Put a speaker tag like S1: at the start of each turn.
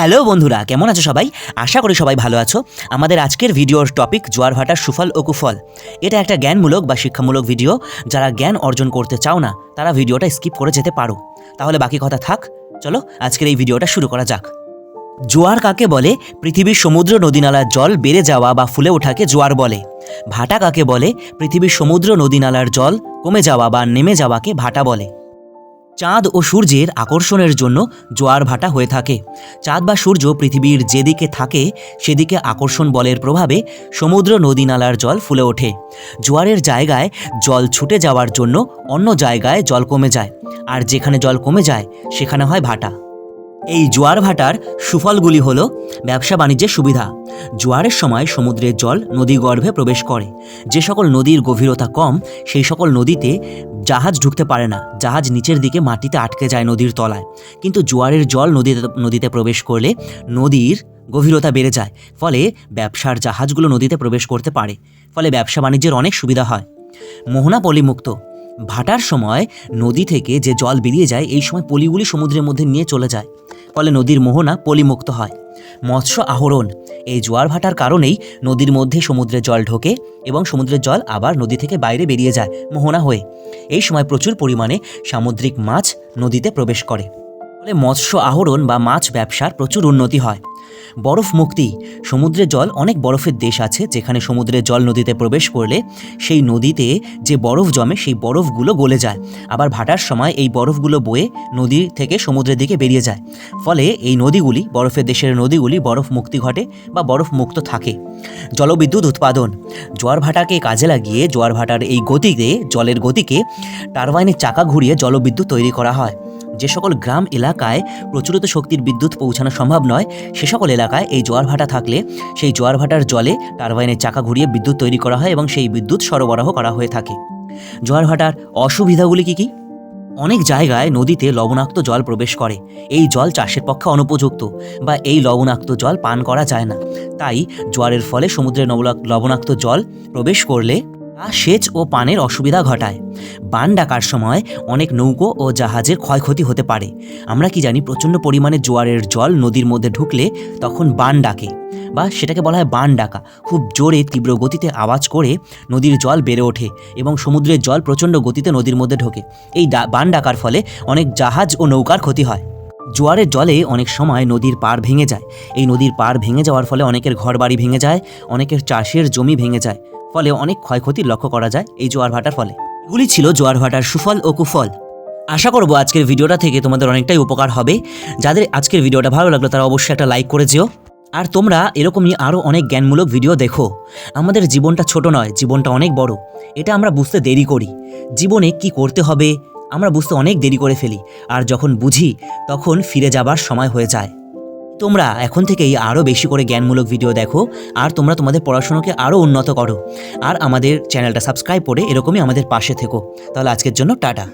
S1: Hello বন্ধুরা, কেমন আছো সবাই? আশা করি সবাই ভালো আছো। আমাদের আজকের ভিডিওর টপিক জোয়ার ভাটার সুফল ও কুফল। এটা একটা জ্ঞানমূলক বা শিক্ষামূলক ভিডিও, যারা জ্ঞান অর্জন করতে চাও না, তারা ভিডিওটা স্কিপ করে যেতে পারো। তাহলে বাকি কথা থাক, চলো আজকের এই ভিডিওটা শুরু করা যাক। জোয়ার কাকে বলে? পৃথিবীর সমুদ্র নদীনালার জল বেড়ে যাওয়া বা ফুলে ওঠাকে জোয়ার বলে। ভাটা কাকে বলে? পৃথিবীর সমুদ্র নদীনালার জল কমে যাওয়া বা নেমে যাওয়াকে ভাটা বলে। চাঁদ ও সূর্যের আকর্ষণের জন্য জোয়ার ভাটা হয়ে থাকে। চাঁদ বা সূর্য পৃথিবীর যেদিকে থাকে, সেদিকে আকর্ষণ বলের প্রভাবে সমুদ্র নদী নালার জল ফুলে ওঠে। জোয়ারের জায়গায় জল ছুটে যাওয়ার জন্য অন্য জায়গায় জল কমে যায়, আর যেখানে জল কমে যায়, সেখানে হয় ভাটা। এই জোয়ার ভাটার সুফলগুলি হল ব্যবসা বাণিজ্যের সুবিধা। জোয়ারের সময় সমুদ্রের জল নদী গর্ভে প্রবেশ করে। যে সকল নদীর গভীরতা কম, সেই সকল নদীতে জাহাজ ঢুকতে পারে না। জাহাজ নিচের দিকে মাটিতে আটকে যায় নদীর তলায়। কিন্তু জোয়ারের জল নদীতে নদীতে প্রবেশ করলে নদীর গভীরতা বেড়ে যায়। ফলে ব্যবসার জাহাজগুলো নদীতে প্রবেশ করতে পারে। ফলে ব্যবসা বাণিজ্যের অনেক সুবিধা হয়। মোহনা পলিমুক্ত। ভাটার সময় নদী থেকে যে জল বেরিয়ে যায়, এই সময় পলিগুলি সমুদ্রের মধ্যে নিয়ে চলে যায়। ফলে নদীর মোহনা পলিমুক্ত হয়। মৎস্য আহরণ। এই জোয়ার ভাটার কারণেই নদীর মধ্যে সমুদ্রের জল ঢোকে এবং সমুদ্রের জল আবার নদী থেকে বাইরে বেরিয়ে যায় মোহনা হয়ে। এই সময় প্রচুর পরিমাণে সামুদ্রিক মাছ নদীতে প্রবেশ করে। ফলে মৎস্য আহরণ বা মাছ ব্যবসার প্রচুর উন্নতি হয়। বরফ মুক্তি। সমুদ্রের জল অনেক বরফের দেশ আছে, যেখানে সমুদ্রের জল নদীতে প্রবেশ করলে সেই নদীতে যে বরফ জমে সেই বরফগুলো গলে যায়। আবার ভাটার সময় এই বরফগুলো বয়ে নদী থেকে সমুদ্রের দিকে বেরিয়ে যায়। ফলে এই নদীগুলি, বরফের দেশের নদীগুলি বরফ মুক্তি ঘটে বা বরফ মুক্ত থাকে। জলবিদ্যুৎ উৎপাদন। জোয়ার ভাটাকে কাজে লাগিয়ে জোয়ার ভাটার এই গতিতে, জলের গতিকে টারবাইনের চাকা ঘুরিয়ে জলবিদ্যুৎ তৈরি করা হয়। যে সকল গ্রাম এলাকায় প্রচলিত শক্তির বিদ্যুৎ পৌঁছানো সম্ভব নয়, সে সকল এলাকায় এই জোয়ার ভাটা থাকলে সেই জোয়ার ভাটার জলে টারবাইনের চাকা ঘুরিয়ে বিদ্যুৎ তৈরি করা হয় এবং সেই বিদ্যুৎ সরবরাহ করা হয়ে থাকে। জোয়ার ভাটার অসুবিধাগুলি কি কি? অনেক জায়গায় নদীতে লবণাক্ত জল প্রবেশ করে। এই জল চাষের পক্ষে অনুপযুক্ত বা এই লবণাক্ত জল পান করা যায় না। তাই জোয়ারের ফলে সমুদ্রে লবণাক্ত জল প্রবেশ করলে তা সেচ ও পানের অসুবিধা ঘটায়। বান ডাকার সময় অনেক নৌকো ও জাহাজের ক্ষয়ক্ষতি হতে পারে। আমরা কি জানি প্রচণ্ড পরিমাণে জোয়ারের জল নদীর মধ্যে ঢুকলে তখন বান ডাকে বা সেটাকে বলা হয় বান ডাকা। খুব জোরে তীব্র গতিতে আওয়াজ করে নদীর জল বেড়ে ওঠে এবং সমুদ্রের জল প্রচণ্ড গতিতে নদীর মধ্যে ঢোকে। এই বান ডাকার ফলে অনেক জাহাজ ও নৌকার ক্ষতি হয়। জোয়ারের জলে অনেক সময় নদীর পাড় ভেঙে যায়। এই নদীর পাড় ভেঙে যাওয়ার ফলে অনেকের ঘরবাড়ি ভেঙে যায়, অনেকের চাষের জমি ভেঙে যায়। ফলে অনেক ক্ষয়ক্ষতি লক্ষ্য করা যায় এই জোয়ার ভাটার ফলে। এগুলি ছিল জোয়ার ভাটার সুফল ও কুফল। আশা করব আজকের ভিডিওটা থেকে তোমাদের অনেকটাই উপকার হবে। যাদের আজকের ভিডিওটা ভালো লাগল, তারা অবশ্যই একটা লাইক করে যেও। আর তোমরা এরকমই আরও অনেক জ্ঞানমূলক ভিডিও দেখো। আমাদের জীবনটা ছোট নয়, জীবনটা অনেক বড়। এটা আমরা বুঝতে দেরি করি। জীবনে কি করতে হবে, আমরা বুঝতে অনেক দেরি করে ফেলি। আর যখন বুঝি, তখন ফিরে যাবার সময় হয়ে যায়। তোমরা এখন থেকেই আরও বেশি করে জ্ঞানমূলক ভিডিও দেখো, আর তোমরা তোমাদের পড়াশোনাকে আরও উন্নত করো। আর আমাদের চ্যানেলটা সাবস্ক্রাইব করে এরকমই আমাদের পাশে থেকো। তাহলে আজকের জন্য টাটা।